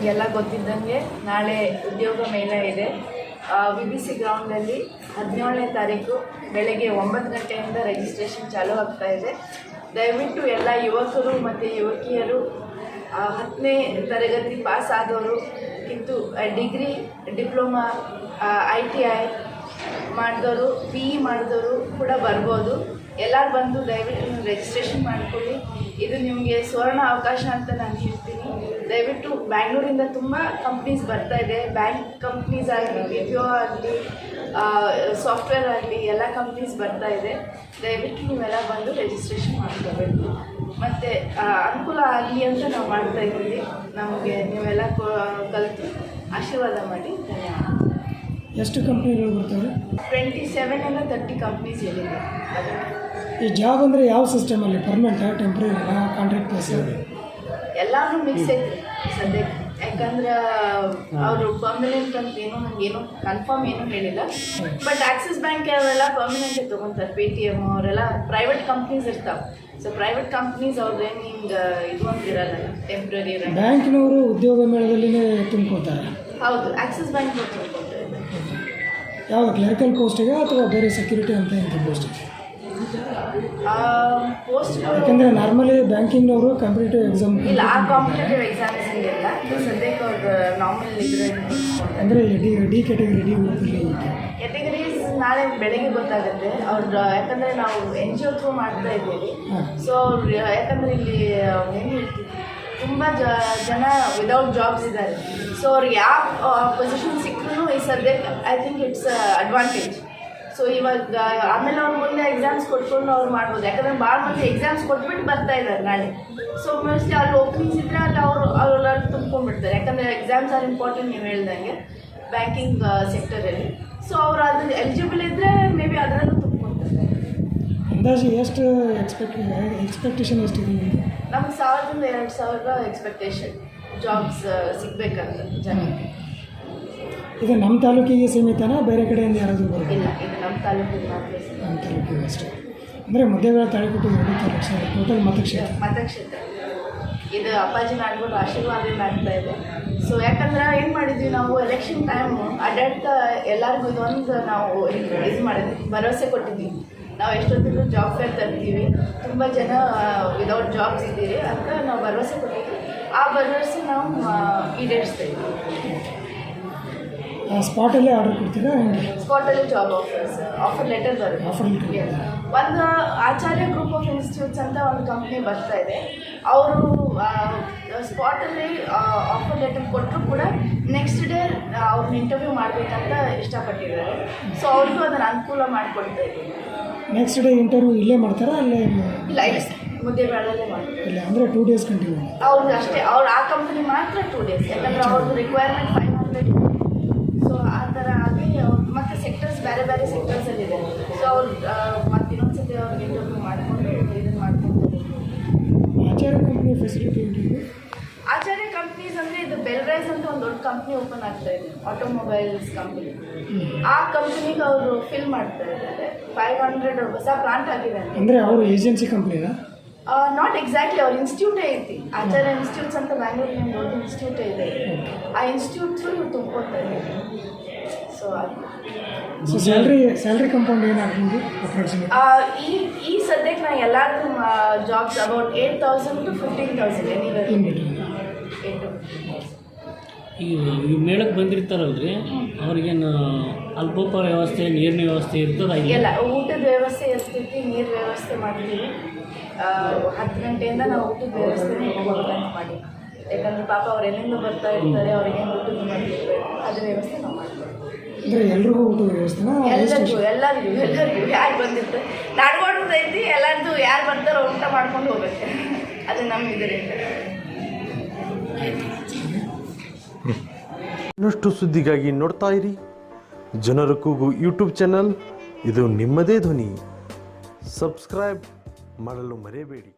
ನಿಮಗೆಲ್ಲ ಗೊತ್ತಿದ್ದಂಗೆ ನಾಳೆ ಉದ್ಯೋಗ ಮೇಳ ಇದೆ. ವಿ ಬಿ ಸಿ ಗ್ರೌಂಡಲ್ಲಿ ಹದಿನೇಳನೇ ತಾರೀಕು ಬೆಳಗ್ಗೆ ಒಂಬತ್ತು ಗಂಟೆಯಿಂದ ರಿಜಿಸ್ಟ್ರೇಷನ್ ಚಾಲೂ ಆಗ್ತಾ ಇದೆ. ದಯವಿಟ್ಟು ಎಲ್ಲ ಯುವಕರು ಮತ್ತು ಯುವಕಿಯರು ಹತ್ತನೇ ತರಗತಿ ಪಾಸ್ ಆದವರು, ಕಿಂತು degree, diploma I T I ಮಾಡಿದವರು ಪಿ ಇ ಮಾಡಿದವರು ಕೂಡ ಬರ್ಬೋದು. ಎಲ್ಲರೂ ಬಂದು ದಯವಿಟ್ಟು ನೀವು ರಿಜಿಸ್ಟ್ರೇಷನ್ ಮಾಡಿಕೊಳ್ಳಿ. ಇದು ನಿಮಗೆ ಸುವರ್ಣ ಅವಕಾಶ ಅಂತ ನಾನು ಹೇಳ್ತೀನಿ. ದಯವಿಟ್ಟು ಬ್ಯಾಂಗ್ಳೂರಿಂದ ತುಂಬ ಕಂಪ್ನೀಸ್ ಬರ್ತಾ ಇದೆ. ಬ್ಯಾಂಕ್ ಕಂಪ್ನೀಸ್ ಆಗಲಿ ವಿಡಿಯೋ ಪಿ ಒ ಆಗಲಿ ಸಾಫ್ಟ್ವೇರ್ ಆಗಲಿ ಎಲ್ಲ ಕಂಪ್ನೀಸ್ ಬರ್ತಾ ಇದೆ. ದಯವಿಟ್ಟು ನೀವೆಲ್ಲ ಬಂದು ರಿಜಿಸ್ಟ್ರೇಷನ್ ಮಾಡ್ಕೋಬೇಕು. ಮತ್ತು ಅನುಕೂಲ ಆಗಲಿ ಅಂತ ನಾವು ಮಾಡ್ತಾ ಇದ್ದೀವಿ. ನಮಗೆ ನೀವೆಲ್ಲ ಕಲಿತು ಆಶೀರ್ವಾದ ಮಾಡಿ ಧನ್ಯವಾದ. ಎಷ್ಟು ಕಂಪ್ನಿಗಳು ಬರ್ತವೆ ಟ್ವೆಂಟಿ ಸೆವೆನ್ ಎಲ್ಲ ತರ್ಟಿ ಕಂಪ್ನೀಸ್ ಹೇಳಿದೆ ಈ ಜಾಬ್ ಅಂದರೆ ಯಾವ ಸಿಸ್ಟಮಲ್ಲಿ ಪರ್ಮನೆಂಟಾ ಟೆಂಪ್ರರಿ ಕಾಂಟ್ರಾಕ್ಟ್ ಬೇಸ್ ಎಲ್ಲಾನು ಮಿಕ್ಸ್ ಐತಿ ಸದ್ಯಕ್ಕೆ. ಯಾಕಂದ್ರೆ ಅವರು ಪರ್ಮನೆಂಟ್ ಅಂತ ಏನು ನಂಗೆ ಏನು ಕನ್ಫರ್ಮ್ ಏನು ಹೇಳಿಲ್ಲ. ಬಟ್ ಆಕ್ಸಿಸ್ ಬ್ಯಾಂಕ್ ಅವರೆಲ್ಲ ಪರ್ಮನೆಂಟ್ ತೊಗೊಂತಾರೆ. ಪೇ ಟಿ ಎಂ ಅವರೆಲ್ಲ ಪ್ರೈವೇಟ್ ಕಂಪ್ನೀಸ್ ಇರ್ತಾವೆ. ಸೊ ಪ್ರೈವೇಟ್ ಕಂಪ್ನೀಸ್ ಅವ್ರದ್ದೇನು ಹಿಂಗೆ ಇದು ಅಂತ ಇರಲ್ಲ. ಟೆಂಪ್ರರಿ ಬ್ಯಾಂಕ್ನವರು ಉದ್ಯೋಗ ಮೇಳದಲ್ಲಿನೇ ತುಂಬ್ಕೋತಾರೆ ಹೌದು ಆಕ್ಸಿಸ್ ಬ್ಯಾಂಕ್ ತೊಗೊತಾರೆ ಯಾವ ಕ್ಲರಿಕಲ್ ಪೋಸ್ಟಿಗೆ ಅಥವಾ ಬೇರೆ ಸೆಕ್ಯೂರಿಟಿ ಅಂತ ಇಂಥ ಪೋಸ್ಟಿಗೆ ಪೋಸ್ಟ್ ಯಾಕೆಂದರೆ ನಾರ್ಮಲಿ ಬ್ಯಾಂಕಿಂಗ್ನವರು ಕಾಂಪಿಟೇಟಿವ್ ಎಕ್ಸಾಮ್ ಇಲ್ಲ ಆ ಕಾಂಪಿಟೇಟಿವ್ ಎಕ್ಸಾಮ್ಸ್ ಇಲ್ಲ. ಸದ್ಯಕ್ಕೆ ಅವ್ರು ನಾರ್ಮಲ್ ಇದ್ರೆ ಅಂದರೆ D D category D categories ನಾಳೆ ಬೆಳಗ್ಗೆ ಗೊತ್ತಾಗುತ್ತೆ. ಅವ್ರ ಯಾಕಂದರೆ ನಾವು ಎನ್ ಜಿ ಒ ಥ್ರೂ ಮಾಡ್ತಾ ಇದ್ದೀವಿ. ಸೊ ಅವ್ರು ಯಾಕಂದರೆ ಇಲ್ಲಿ ಏನು ಹೇಳ್ತೀವಿ ತುಂಬ ಜ ಜನ ವಿದೌಟ್ ಜಾಬ್ಸ್ ಇದ್ದಾರೆ ಸೊ ಅವ್ರಿಗೆ ಯಾವ ಪೊಸಿಷನ್ ಸಿಕ್ಕರೂ ಈ ಸದ್ಯಕ್ಕೆ I think it's advantage so ಇವಾಗ ಆಮೇಲೆ ಅವ್ರು ಮುಂದೆ ಎಕ್ಸಾಮ್ಸ್ ಕೊಟ್ಕೊಂಡು ಅವ್ರು ಮಾಡ್ಬೋದು. ಯಾಕಂದರೆ ಭಾಳ ಮಂದಿ ಎಕ್ಸಾಮ್ಸ್ ಕೊಟ್ಬಿಟ್ಟು ಬರ್ತಾ ಇದ್ದಾರೆ ನಾಳೆ. ಸೊ ಮೋಸ್ಟ್ಲಿ ಅಲ್ಲಿ ಓಪನಿಂಗ್ಸ್ ಇದ್ದರೆ ಅಲ್ಲಿ ಅವರು ಅವರೆಲ್ಲರೂ ತುಂಬ್ಕೊಂಡ್ಬಿಡ್ತಾರೆ. ಯಾಕಂದರೆ ಎಕ್ಸಾಮ್ಸ್ ಆರ್ ಇಂಪಾರ್ಟೆಂಟ್ ನೀವು ಹೇಳ್ದಂಗೆ ಬ್ಯಾಂಕಿಂಗ್ ಸೆಕ್ಟರಲ್ಲಿ ಸೊ ಅವ್ರು ಅದು ಎಲಿಜಿಬಲ್ ಇದ್ದರೆ ಮೇ ಬಿ ಅದರಲ್ಲೂ ತುಂಬ್ಕೊಂಡ್ಬಿಡ್ತಾರೆ ಅಂದಾಜು ಎಷ್ಟು ಎಕ್ಸ್ಪೆಕ್ಟ್ ಎಕ್ಸ್ಪೆಕ್ಟೇಷನ್ ಎಷ್ಟಿದೆ ಇದೆ ನಮ್ಗೆ ಸಾವಿರದಿಂದ ಎರಡು ಸಾವಿರ ಎಕ್ಸ್ಪೆಕ್ಟೇಷನ್ ಜಾಬ್ಸ್ ಸಿಗಬೇಕಂತ ಜನಕ್ಕೆ. ಇದು ನಮ್ಮ ತಾಲೂಕಿಗೆ ಸೀಮಿತನಾ ಬೇರೆ ಕಡೆಯಿಂದ ಯಾರಾದರೂ ಇಲ್ಲ ಇದು ನಮ್ಮ ತಾಲೂಕಿಗೆ ಮಾತ್ರ. ನಮ್ಮ ತಾಲೂಕಿಗೆ ಅಷ್ಟೇ. ಅಂದರೆ ಮಧ್ಯಗಳ ಎರಡು ತಾಲೂಕು ಸರ್. ಟೋಟಲ್ ಮತಕ್ಷೇತ್ರ. ಮತಕ್ಷೇತ್ರ. ಇದು ಅಪ್ಪಾಜಿ ನಾಡ್ಗಳು ಆಶೀರ್ವಾದದಿಂದ ಆಗ್ತಾ ಇದೆ. ಸೊ ಯಾಕಂದ್ರೆ ಏನು ಮಾಡಿದ್ವಿ ನಾವು? ಎಲೆಕ್ಷನ್ ಟೈಮು ಅಡ್ಡಾಡ್ತಾ ಎಲ್ಲರಿಗೂ ಇದೊಂದು ನಾವು ಇದು ಮಾಡಿದ್ವಿ ಭರವಸೆ ಕೊಟ್ಟಿದ್ವಿ. ನಾವು ಎಷ್ಟೊತ್ತಿಗೂ ಜಾಬ್ ಫೇರ್ ತರ್ತೀವಿ. ತುಂಬ ಜನ ವಿದೌಟ್ ಜಾಬ್ಸ್ ಇದ್ದೀರಿ. ಅಂತ ನಾವು ಭರವಸೆ ಕೊಟ್ಟಿದ್ವಿ. ಆ ಭರವಸೆ ನಾವು ಆ, ಈಡೇರಿಸ್ತಾ ಇದ್ವಿ ಸ್ಪಾಟಲ್ಲೇ ಆರ್ಡರ್ ಕೊಡ್ತೀರಾ? ಸ್ಪಾಟ್ ಸ್ಪಾಟಲ್ಲಿ ಜಾಬ್ ಆಫರ್ಸ್ ಆಫರ್ ಲೆಟರ್ ಬರುತ್ತೆ. Offer letter. ಒಂದು ಆಚಾರ್ಯ ಗ್ರೂಪ್ ಆಫ್ ಇನ್ಸ್ಟಿಟ್ಯೂಟ್ಸ್ ಅಂತ ಒಂದು ಕಂಪ್ನಿ ಬರ್ತಾ ಇದೆ. ಅವರು ಸ್ಪಾಟಲ್ಲಿ ಆಫರ್ ಲೆಟರ್ ಕೊಟ್ಟರು ಕೂಡ ನೆಕ್ಸ್ಟ್ ಡೇ ಅವ್ರನ್ನ ಇಂಟರ್ವ್ಯೂ ಮಾಡಬೇಕಂತ ಇಷ್ಟಪಟ್ಟಿದ್ದಾರೆ. ಸೊ ಅವ್ರಿಗೂ ಅದನ್ನು ಅನುಕೂಲ ಮಾಡಿಕೊಡ್ತಾ ಇದ್ದೀನಿ. ನೆಕ್ಸ್ಟ್ ಡೇ ಇಂಟರ್ವ್ಯೂ ಇಲ್ಲೇ ಮಾಡ್ತಾರಾ ಅಲ್ಲೇ ಇಲ್ಲ ಇಲ್ಲ. ಮುದ್ದೆ ಬೇಡಲ್ಲೇ ಮಾಡಿ ಇಲ್ಲ ಅಂದರೆ ಟೂ ಡೇಸ್ ಕಂಟಿನ್ಯೂ ಅವ್ರಿಗೆ ಅಷ್ಟೇ ಅವ್ರು ಆ ಕಂಪ್ನಿ ಮಾತ್ರ ಟೂ ಡೇಸ್ ಯಾಕಂದ್ರೆ ಅವ್ರದ್ದು ರಿಕ್ವೈರ್ಮೆಂಟ್ ಫೈವ್ ಹಂಡ್ರೆಡ್ ಸೊ ಆ ಥರ ಆಗಿ ಅವ್ರು ಮತ್ತೆ ಸೆಕ್ಟರ್ಸ್ ಬೇರೆ ಬೇರೆ ಸೆಕ್ಟರ್ಸಲ್ಲಿದೆ ಸೊ ಅವ್ರು ಮತ್ತೆ ಇನ್ನೊಂದ್ಸತಿ ಅವ್ರಿಗೆ ಇಂಟರ್ವ್ಯೂ ಮಾಡಿಕೊಂಡು ಇದನ್ನು ಮಾಡ್ಕೊಂಡು Acharya company facility Acharya companies ಅಂದರೆ ಇದು ಬೆಲ್ರೈಸ್ ಅಂತ ಒಂದು ದೊಡ್ಡ ಕಂಪ್ನಿ ಓಪನ್ ಆಗ್ತಾ ಇದೆ ಆಟೋಮೊಬೈಲ್ಸ್ ಕಂಪ್ನಿ ಆ ಕಂಪ್ನಿಗೆ ಅವರು ಫಿಲ್ ಮಾಡ್ತಾ ಇದ್ದಾರೆ. ಫೈವ್ ಹಂಡ್ರೆಡ್ ಹೊಸ ಪ್ಲಾಂಟ್ ಆಗಿದೆ ಅಂದರೆ ಅವರು ಏಜೆನ್ಸಿ ಕಂಪ್ನಿನಾ ನಾಟ್ ಎಕ್ಸಾಕ್ಟ್ಲಿ ಅವ್ರ ಇನ್ಸ್ಟಿಟ್ಯೂಟೇ ಐತಿ. ಆಚಾರ್ಯ ಇನ್ಸ್ಟಿಟ್ಯೂಟ್ಸ್ ಅಂತ ಬ್ಯಾಂಗ್ಳೂರಿನ ದೊಡ್ಡ ಇನ್ಸ್ಟಿಟ್ಯೂಟೇ ಇದೆ. ಆ ಇನ್ಸ್ಟಿಟ್ಯೂಟ್ ಇವ್ರು ತುಂಬ್ಕೊತಾರೆ so so salary salary compound ಏನಾಗ್ಬೋದು ಅಪ್ರಾಕ್ಸಿಮೇಟ್ ಈ ಈ ಸದ್ಯಕ್ಕೆ ನಾನು ಎಲ್ಲರಿಗೂ jobs about eight thousand to fifteen thousand ಈ ಈ ಮೇಳಕ್ಕೆ ಬಂದಿರ್ತಾರಲ್ರಿ ಅವ್ರಿಗೇನು ಅಲ್ಪೋಪ ವ್ಯವಸ್ಥೆ ನೀರಿನ ವ್ಯವಸ್ಥೆ ಇರ್ತದೆ ಇಲ್ಲ ಎಲ್ಲ ಊಟದ ವ್ಯವಸ್ಥೆ ಇರ್ತೈತಿ ನೀರು ವ್ಯವಸ್ಥೆ ಮಾಡ್ತೀವಿ. ಆ, ಹತ್ತು ಗಂಟೆಯಿಂದ ನಾವು ಊಟದ ವ್ಯವಸ್ಥೆ ಮಾಡಿ ಯಾಕಂದ್ರೆ ಪಾಪ ಅವ್ರು ಎಲ್ಲಿಂದ ಬರ್ತಾ ಇರ್ತಾರೆ ಅವ್ರಿಗೆ ಊಟದ ಮಾಡಿರ್ಬೇಕು ಅದ್ರ ವ್ಯವಸ್ಥೆ ನಾವು ಮಾಡ್ತೀವಿ ಅಂದರೆ ಎಲ್ರಿಗೂ ಊಟದ ವ್ಯವಸ್ಥೆನಾ? ಎಲ್ಲರಿಗೂ ಎಲ್ಲರಿಗೂ ಎಲ್ಲರಿಗೂ ಯಾರು ಬಂದಿರ್ತಾರೆ ನಾಡ್ಗೋಡ್ದು ಐತಿ ಎಲ್ಲರದು ಯಾರು ಬರ್ತಾರೋ ಊಟ ಮಾಡ್ಕೊಂಡು ಹೋಗ್ಬೇಕು. ಅದು ನಮ್ಮ ಇದರಿಂದ ಇನ್ನಷ್ಟು ಸುದ್ದಿಗಾಗಿ ನೋಡ್ತಾ ಇರಿ. ಜನರ ಕೂಗು ಯೂಟ್ಯೂಬ್ ಚಾನಲ್. ಇದು ನಿಮ್ಮದೇ ಧ್ವನಿ. ಸಬ್ಸ್ಕ್ರೈಬ್ ಮಾಡಲು ಮರೆಯಬೇಡಿ.